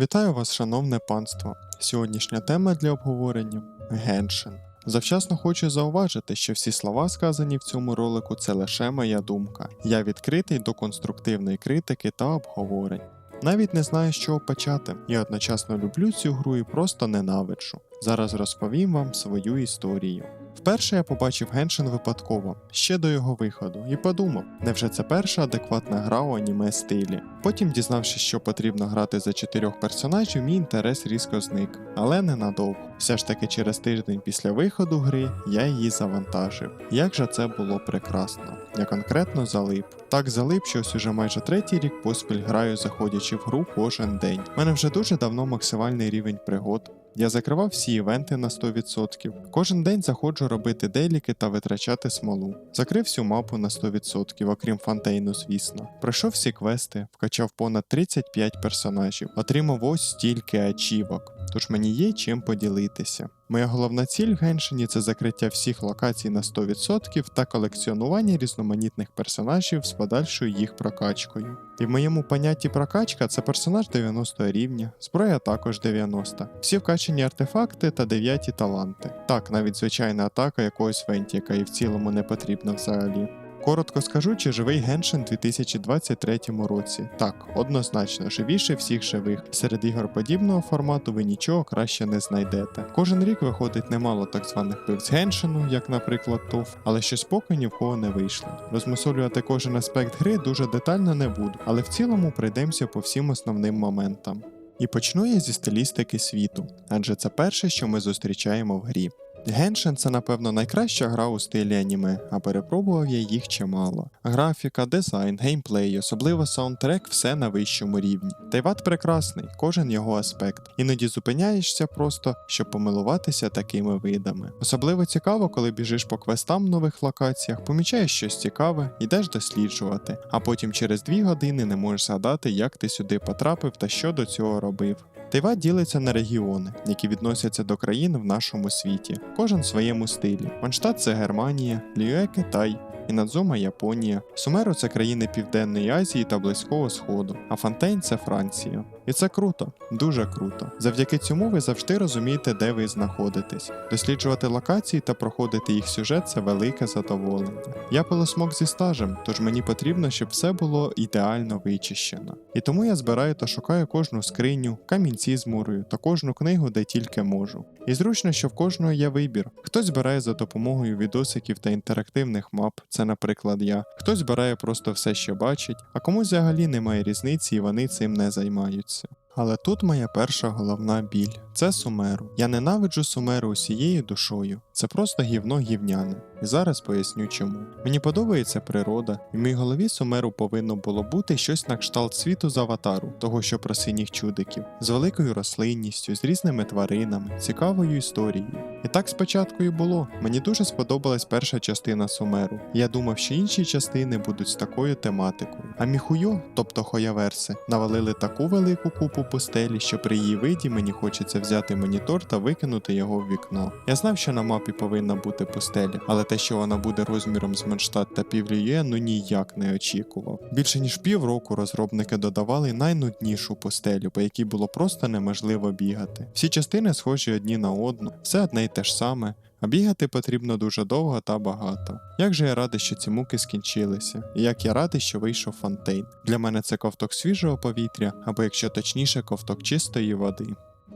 Вітаю вас, шановне панство. Сьогоднішня тема для обговорення Геншин. Завчасно хочу зауважити, що всі слова, сказані в цьому ролику, це лише моя думка. Я відкритий до конструктивної критики та обговорень. Навіть не знаю, з чого почати. Я одночасно люблю цю гру і просто ненавиджу. Зараз розповім вам свою історію. Вперше я побачив Геншин випадково, ще до його виходу, і подумав, невже це перша адекватна гра у аніме стилі. Потім, дізнавшись, що потрібно грати за чотирьох персонажів, мій інтерес різко зник, але ненадовго. Все ж таки через тиждень після виходу гри я її завантажив. Як же це було прекрасно. Я конкретно залип. Так залип, що ось уже майже третій рік поспіль граю, заходячи в гру кожен день. У мене вже дуже давно максимальний рівень пригод. Я закривав всі івенти на 100%. Кожен день заходжу робити деліки та витрачати смолу. Закрив всю мапу на 100%, окрім фонтейну, звісно. Пройшов всі квести, вкачав понад 35 персонажів, отримав ось стільки ачівок. Тож мені є чим поділитися. Моя головна ціль в Геншині це закриття всіх локацій на 100% та колекціонування різноманітних персонажів з подальшою їх прокачкою. І в моєму понятті прокачка це персонаж 90 рівня, зброя також 90, всі вкачені артефакти та 9 таланти. Так, навіть звичайна атака якогось венті, яка і в цілому не потрібна взагалі. Коротко скажу, чи живий Геншин у 2023 році. Так, однозначно, живіше всіх живих. Серед ігор подібного формату ви нічого краще не знайдете. Кожен рік виходить немало так званих пивць Геншину, як, наприклад, ТОВ, але щось поки ні в кого не вийшло. Розмусолювати кожен аспект гри дуже детально не буду, але в цілому пройдемося по всім основним моментам. І почну я зі стилістики світу, адже це перше, що ми зустрічаємо в грі. Геншин це, напевно, найкраща гра у стилі аніме, а перепробував я їх чимало. Графіка, дизайн, геймплей, особливо саундтрек, все на вищому рівні. Тайват прекрасний, кожен його аспект. Іноді зупиняєшся просто, щоб помилуватися такими видами. Особливо цікаво, коли біжиш по квестам в нових локаціях, помічаєш щось цікаве, йдеш досліджувати, а потім через дві години не можеш згадати, як ти сюди потрапив та що до цього робив. Тайват ділиться на регіони, які відносяться до країн в нашому світі, кожен в своєму стилі. Манштат це Германія, Ліюе Китай. Інадзума Японія, Сумеру це країни Південної Азії та Близького Сходу, а Фонтейн це Франція. І це круто, дуже круто. Завдяки цьому ви завжди розумієте, де ви знаходитесь. Досліджувати локації та проходити їх сюжет це велике задоволення. Я пилосмок зі стажем, тож мені потрібно, щоб все було ідеально вичищено. І тому я збираю та шукаю кожну скриню, камінці з мурою та кожну книгу, де тільки можу. І зручно, що в кожного є вибір. Хтось збирає за допомогою відосиків та інтерактивних мап, це, наприклад, я. Хтось збирає просто все, що бачить, а комусь взагалі немає різниці і вони цим не займаються. все. Але тут моя перша головна біль це Сумеру. Я ненавиджу Сумеру усією душою. Це просто гівно гівняне. І зараз поясню чому. Мені подобається природа, і в моїй голові Сумеру повинно було бути щось на кшталт світу з аватару, того що про синіх чудиків, з великою рослинністю, з різними тваринами, цікавою історією. І так спочатку і було. Мені дуже сподобалась перша частина Сумеру. Я думав, що інші частини будуть з такою тематикою. А Міхуйо, тобто Хояверси, навалили таку велику купу пустелі, що при її виді мені хочеться взяти монітор та викинути його в вікно. Я знав, що на мапі повинна бути пустеля, але те, що вона буде розміром з Манштат та Півліє, ну ніяк не очікував. Більше ніж півроку розробники додавали найнуднішу пустелю, по якій було просто неможливо бігати. Всі частини схожі одні на одну, все одне й те ж саме. А бігати потрібно дуже довго та багато. Як же я радий, що ці муки скінчилися, і як я радий, що вийшов фонтейн. Для мене це ковток свіжого повітря, або якщо точніше, ковток чистої води.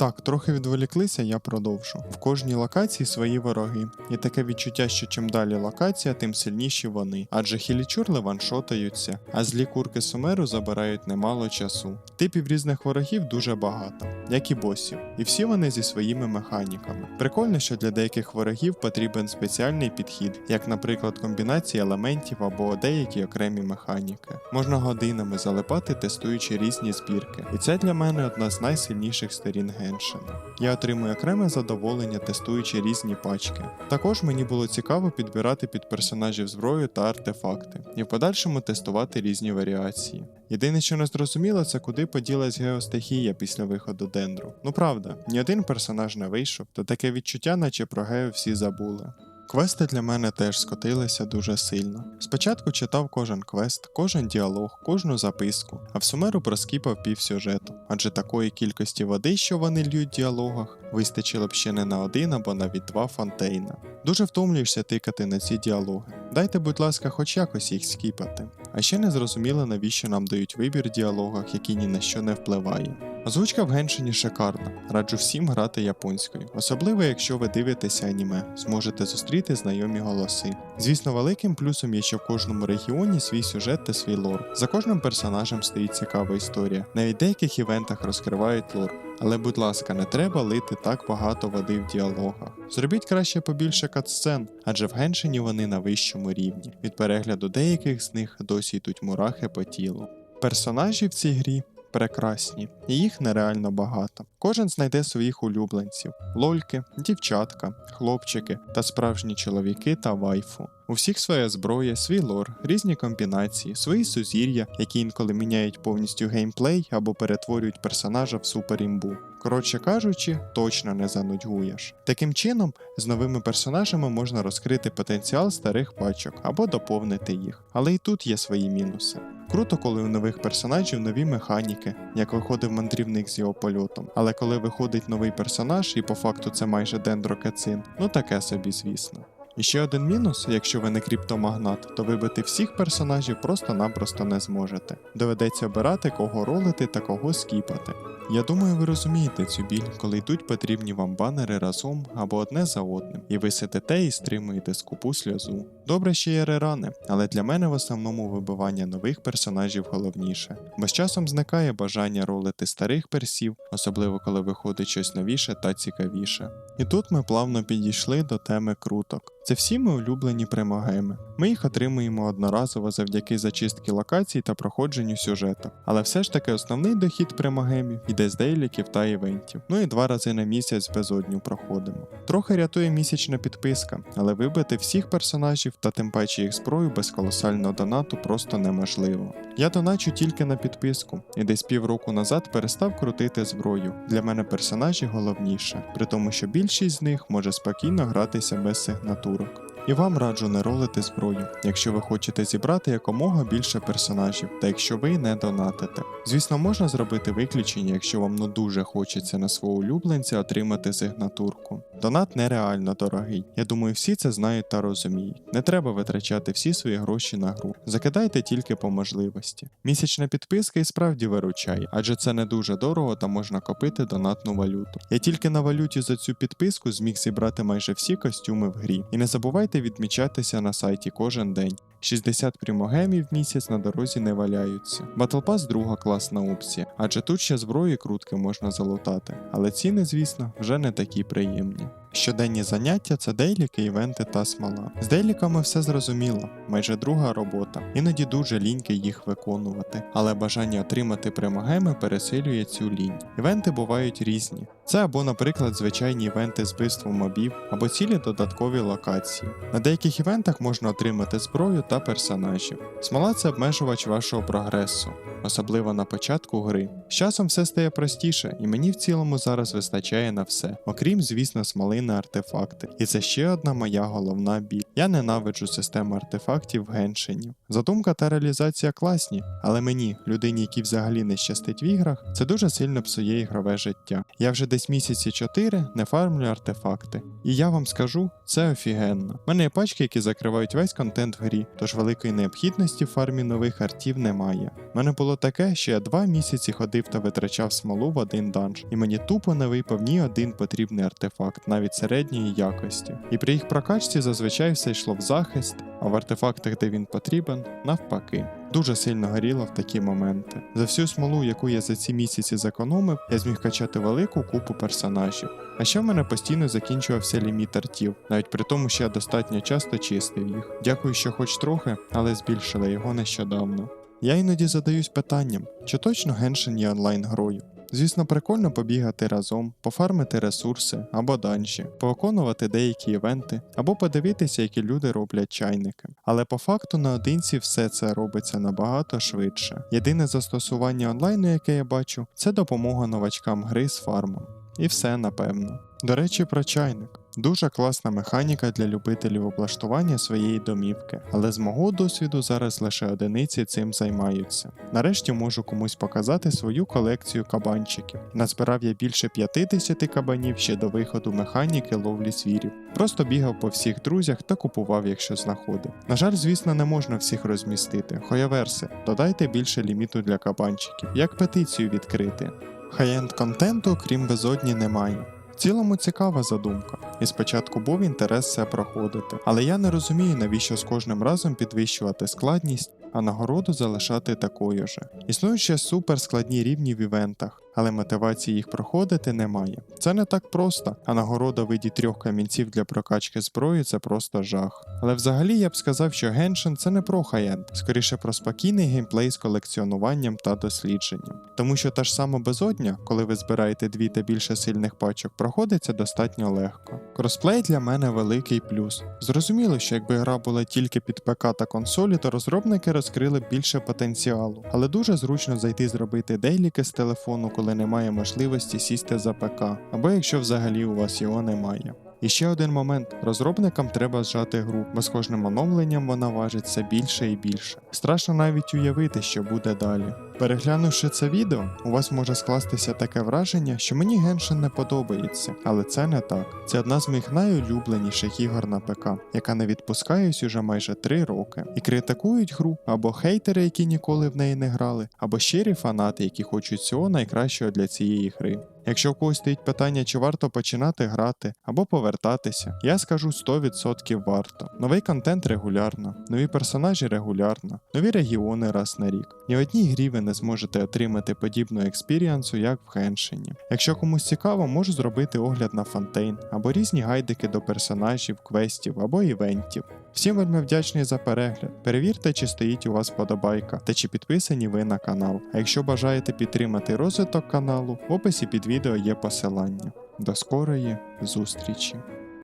Так, трохи відволіклися, я продовжу. В кожній локації свої вороги, і таке відчуття, що чим далі локація, тим сильніші вони, адже хілічурли ваншотаються, а злі курки сумеру забирають немало часу. Типів різних ворогів дуже багато, як і босів, і всі вони зі своїми механіками. Прикольно, що для деяких ворогів потрібен спеціальний підхід, як, наприклад, комбінації елементів або деякі окремі механіки. Можна годинами залипати, тестуючи різні збірки, і це для мене одна з найсильніших сторін Геншина. Я отримую окреме задоволення, тестуючи різні пачки. Також мені було цікаво підбирати під персонажів зброю та артефакти, і в подальшому тестувати різні варіації. Єдине, що не зрозуміло, це куди поділась геостихія після виходу Дендру. Ну правда, ні один персонаж не вийшов, та таке відчуття, наче про гео всі забули. Квести для мене теж скотилися дуже сильно. Спочатку читав кожен квест, кожен діалог, кожну записку, а в сумеру проскіпав пів сюжету, адже такої кількості води, що вони льють в діалогах, вистачило б ще не на один або навіть два фонтейна. Дуже втомлюєшся тикати на ці діалоги. Дайте, будь ласка, хоч якось їх скіпати. А ще не зрозуміло, навіщо нам дають вибір в діалогах, який ні на що не впливає. Озвучка в Геншині шикарна. Раджу всім грати японською, особливо якщо ви дивитеся аніме, зможете зустріти знайомі голоси. Звісно, великим плюсом є, що в кожному регіоні свій сюжет та свій лор. За кожним персонажем стоїть цікава історія. Навіть деяких івентах розкривають лор. Але, будь ласка, не треба лити так багато води в діалогах. Зробіть краще побільше катсцен, адже в Геншині вони на вищому рівні. Від перегляду деяких з них досі йдуть мурахи по тілу. Персонажі в цій грі прекрасні, і їх нереально багато. Кожен знайде своїх улюбленців: лольки, дівчатка, хлопчики та справжні чоловіки та вайфу. У всіх своя зброя, свій лор, різні комбінації, свої сузір'я, які інколи міняють повністю геймплей або перетворюють персонажа в суперімбу. Коротше кажучи, точно не занудьгуєш. Таким чином, з новими персонажами можна розкрити потенціал старих пачок або доповнити їх. Але і тут є свої мінуси. Круто, коли у нових персонажів нові механіки, як виходив мандрівник з його польотом. Але коли виходить новий персонаж, і по факту це майже дендрокацин, ну таке собі, звісно. І ще один мінус, якщо ви не криптомагнат, то вибити всіх персонажів просто-напросто не зможете. Доведеться обирати, кого ролити та кого скіпати. Я думаю, ви розумієте цю біль, коли йдуть потрібні вам банери разом або одне за одним, і ви сидите і стримуєте скупу сльозу. Добре, ще є рерани, але для мене в основному вибивання нових персонажів головніше, бо з часом зникає бажання ролити старих персів, особливо коли виходить щось новіше та цікавіше. І тут ми плавно підійшли до теми круток. Це всі ми улюблені примагеми. Ми їх отримуємо одноразово завдяки зачистки локацій та проходженню сюжету. Але все ж таки основний дохід примагемів йде з дейліків та івентів. Ну і два рази на місяць безодню проходимо. Трохи рятує місячна підписка, але вибити всіх персонажів та тим паче їх зброю без колосального донату просто неможливо. Я доначу тільки на підписку, і десь півроку назад перестав крутити зброю. Для мене персонажі головніше, при тому, що більшість з них може спокійно гратися без сигнатурок. І вам раджу не ролити зброю, якщо ви хочете зібрати якомога більше персонажів, та якщо ви не донатите. Звісно, можна зробити виключення, якщо вам ну дуже хочеться на свого улюбленця отримати сигнатурку. Донат нереально дорогий. Я думаю, всі це знають та розуміють. Не треба витрачати всі свої гроші на гру. Закидайте тільки по можливості. Місячна підписка і справді виручає, адже це не дуже дорого та можна копити донатну валюту. Я тільки на валюті за цю підписку зміг зібрати майже всі костюми в грі. І не забувайте відмічатися на сайті кожен день. 60 прімогемів в місяць на дорозі не валяються. Pass друга класна опція, адже тут ще зброї крутки можна залутати, але ціни, звісно, вже не такі приємні. Щоденні заняття це дейліки, івенти та смола. З дейліками все зрозуміло, майже друга робота, іноді дуже ліньки їх виконувати, але бажання отримати примагеми пересилює цю лінь. Івенти бувають різні. Це або, наприклад, звичайні івенти з вбивством мобів, або цілі додаткові локації. На деяких івентах можна отримати зброю та персонажів. Смола це обмежувач вашого прогресу, особливо на початку гри. З часом все стає простіше, і мені в цілому зараз вистачає на все, окрім, звісно, смоли на артефакти. І це ще одна моя головна біль. Я ненавиджу систему артефактів в геншині. Задумка та реалізація класні, але мені, людині, якій взагалі не щастить в іграх, це дуже сильно псує ігрове життя. Я вже десь місяці 4 не фармлю артефакти. І я вам скажу, це офігенно. У мене є пачки, які закривають весь контент в грі, тож великої необхідності в фармі нових артів немає. У мене було таке, що я два місяці ходив та витрачав смолу в один данж, і мені тупо не випав ні один потрібний артефакт, навіть середньої якості. І при їх прокачці зазвичай все йшло в захист, а в артефактах, де він потрібен, навпаки. Дуже сильно горіло в такі моменти. За всю смолу, яку я за ці місяці зекономив, я зміг качати велику купу персонажів. А ще в мене постійно закінчувався ліміт артів, навіть при тому, що я достатньо часто чистив їх. Дякую, що хоч трохи, але збільшили його нещодавно. Я іноді задаюсь питанням, чи точно Геншин є онлайн грою. Звісно, прикольно побігати разом, пофармити ресурси або данжі, пооконувати деякі івенти, або подивитися, які люди роблять чайники. Але по факту наодинці все це робиться набагато швидше. Єдине застосування онлайну, яке я бачу, це допомога новачкам гри з фармом. І все напевно. До речі, про чайник. Дуже класна механіка для любителів облаштування своєї домівки, але з мого досвіду зараз лише одиниці цим займаються. Нарешті можу комусь показати свою колекцію кабанчиків. Назбирав я більше 50 кабанів ще до виходу механіки ловлі звірів. Просто бігав по всіх друзях та купував, якщо знаходив. На жаль, звісно, не можна всіх розмістити. Хояверси, додайте більше ліміту для кабанчиків, як петицію відкрити. Хай-енд контенту, крім безодні, немає. В цілому цікава задумка, і спочатку був інтерес це проходити, але я не розумію, навіщо з кожним разом підвищувати складність, а нагороду залишати такою же. Існують ще супер складні рівні в івентах, але мотивації їх проходити немає. Це не так просто, а нагорода в виді трьох камінців для прокачки зброї це просто жах. Але взагалі я б сказав, що Genshin це не про хай-енд, скоріше про спокійний геймплей з колекціонуванням та дослідженням. Тому що та ж сама безодня, коли ви збираєте дві та більше сильних пачок, проходиться достатньо легко. Кросплей для мене великий плюс. Зрозуміло, що якби гра була тільки під ПК та консолі, то розробники розкрили більше потенціалу, але дуже зручно зайти зробити дейліки з телефону, коли немає можливості сісти за ПК, або якщо взагалі у вас його немає. І ще один момент: розробникам треба зжати гру, бо з кожним оновленням вона важить все більше і більше. Страшно навіть уявити, що буде далі. Переглянувши це відео, у вас може скластися таке враження, що мені Геншин не подобається, але це не так. Це одна з моїх найулюбленіших ігор на ПК, яка не відпускаюсь уже майже 3 роки. І критикують гру або хейтери, які ніколи в неї не грали, або щирі фанати, які хочуть всього найкращого для цієї гри. Якщо в когось стоїть питання, чи варто починати грати або повертатися, я скажу 100% варто. Новий контент регулярно, нові персонажі регулярно, нові регіони раз на рік. Ні одній грі ви не зможете отримати подібну експіріансу, як в Геншині. Якщо комусь цікаво, можу зробити огляд на Фонтейн або різні гайдики до персонажів, квестів або івентів. Всім вельми вдячний за перегляд. Перевірте, чи стоїть у вас подобайка та чи підписані ви на канал. А якщо бажаєте підтримати розвиток каналу, в описі під відео є посилання. До скорої зустрічі!